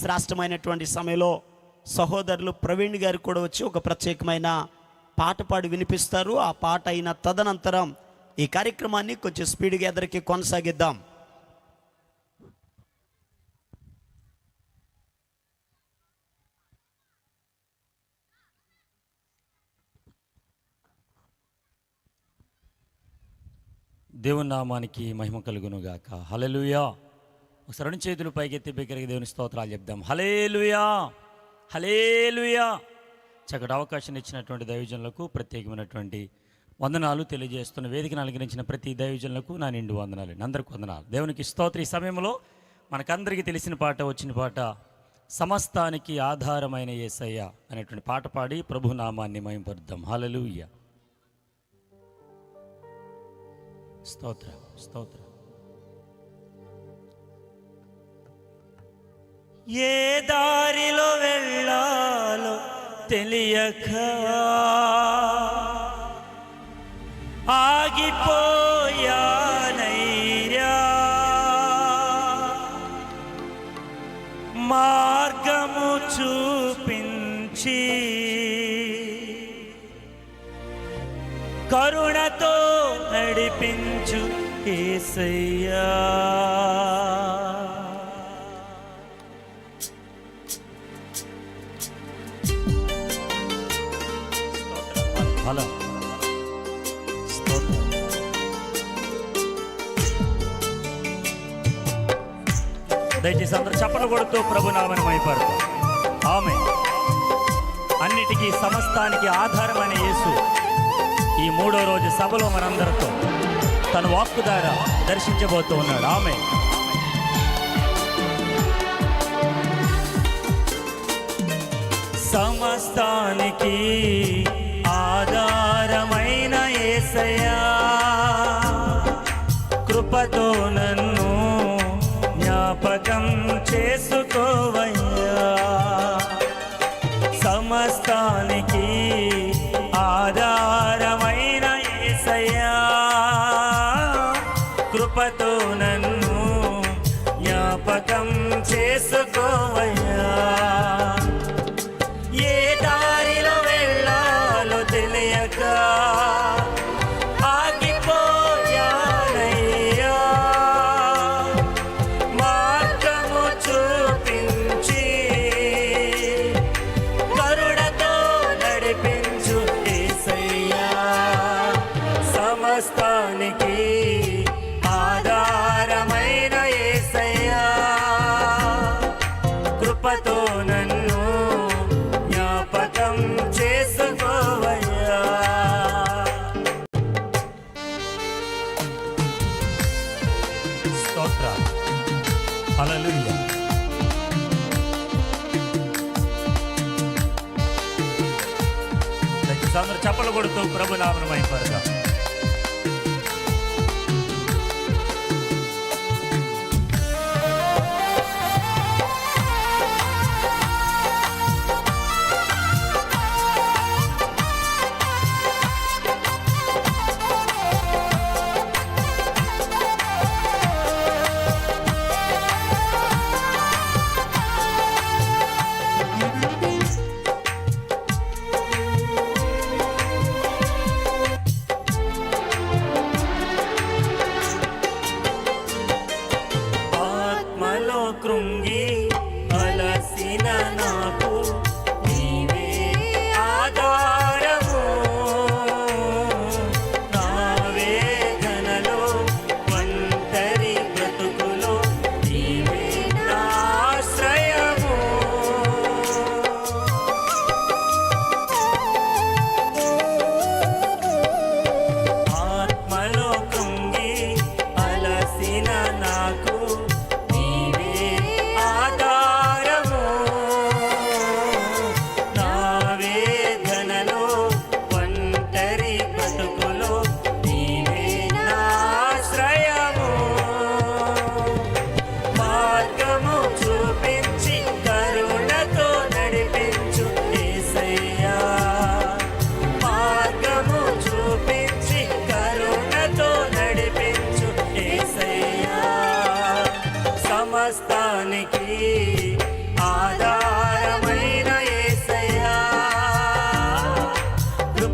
శ్రాష్టమైనటువంటి సమయంలో సహోదరులు ప్రవీణ్ గారు కూడా వచ్చి ఒక ప్రత్యేకమైన పాట పాడి వినిపిస్తారు. ఆ పాట అయిన తదనంతరం ఈ కార్యక్రమాన్ని కొంచెం స్పీడ్గా ఎదరికి కొనసాగిద్దాం. దేవునామానికి మహిమ కలుగును గాక హలలుయా ఒకసారి రెండు చేతులు పైకెత్తి బిగ్గరికి దేవుని స్తోత్రాలు చెప్దాం. హలేలుయా హలేలుయా చక్కటి అవకాశం ఇచ్చినటువంటి దైవజనులకు ప్రత్యేకమైనటువంటి వందనాలు తెలియజేస్తున్న వేదికను అలంకరించిన ప్రతి దైవజనులకు నా నిండు వందనాలు అందరికి వందనాలు. దేవునికి స్తోత్ర. ఈ సమయంలో మనకందరికీ తెలిసిన పాట వచ్చిన పాట సమస్తానికి ఆధారమైన యేసయ్య అనేటువంటి పాట పాడి ప్రభు నామాన్ని హలలుయ్య స్తోత్ర స్తోత్ర. ఏ దారిలో వెళ్ళాలో తెలియక ఆగిపోయానయ్యా మార్గము చూపించి కరుణతో నడిపించు ఏసయ్యా. హలో దయచేసి అందరు చప్పలు కొడుతూ ప్రభునామని మైపడతాం. ఆమె అన్నిటికీ సమస్తానికి ఆధారమైన యేసు ఈ మూడో రోజు సభలో మనందరితో తన వాక్కు ద్వారా దర్శించబోతూ ఉన్నాడు. ఆమె సమస్తానికి ఆధారమైన ఏసయా కృపతో నన్ను జ్ఞాపకం చేసుకోవయ్యా. తెలియక స్తోత్ర హల్లెలూయా. అందరూ చప్పలు కొడుతూ ప్రభు నామను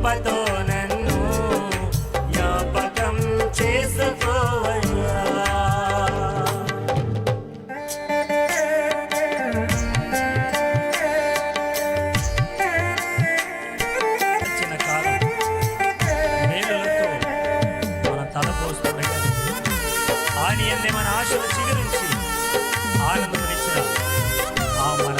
కృపతో నన్ను జ్ఞాపకం చేసుకోవయ్యా. ఆయన మన ఆశలు చిగురించి ఆనందం ఇచ్చిన ఆ మన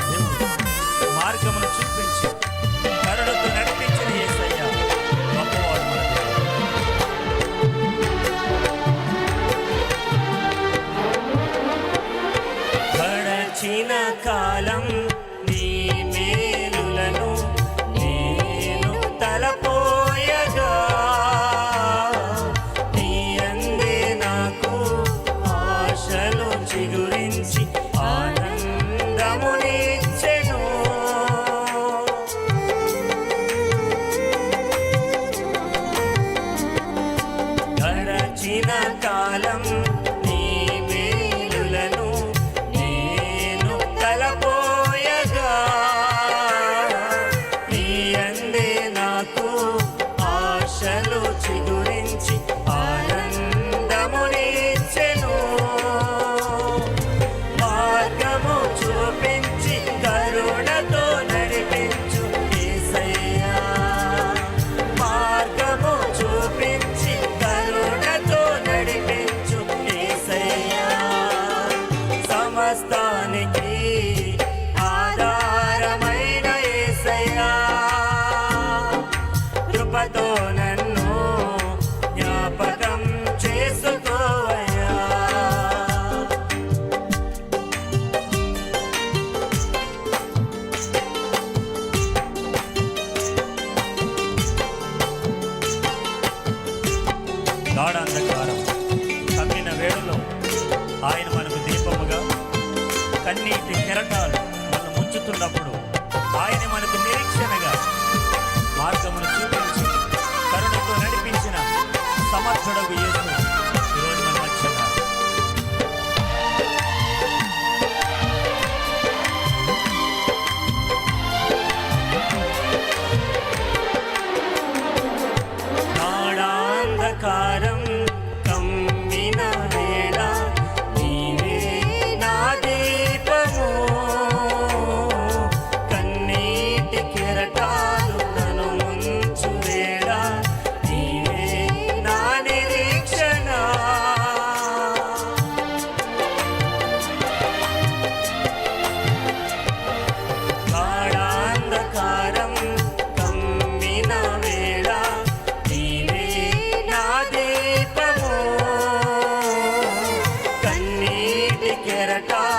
टा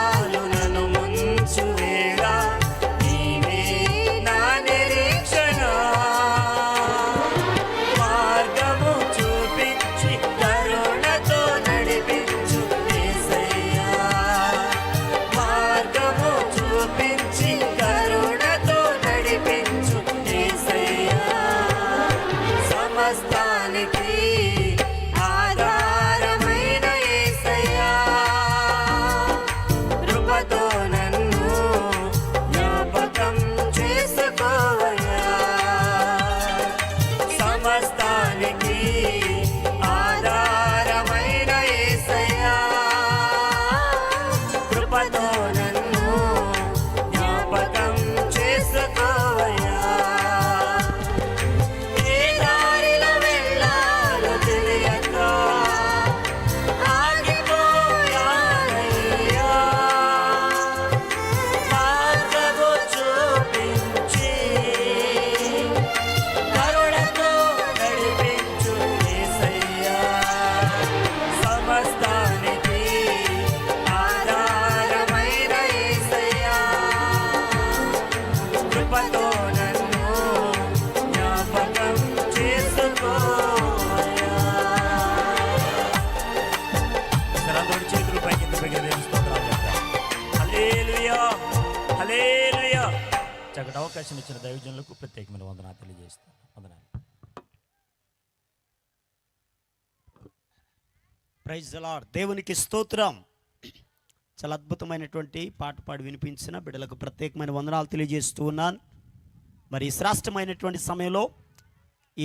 చక్కటి అవకాశం ఇచ్చిన దైవజనులకు ప్రత్యేకమైన వందనాలు తెలియజేస్తాను వందనాలు. ప్రైజ్ అలార్ దేవునికి స్తోత్రం. చాలా అద్భుతమైనటువంటి పాట పాడి వినిపించిన బిడ్డలకు ప్రత్యేకమైన వందనాలు తెలియజేస్తూ ఉన్నాను. మరి శ్రేష్టమైనటువంటి సమయంలో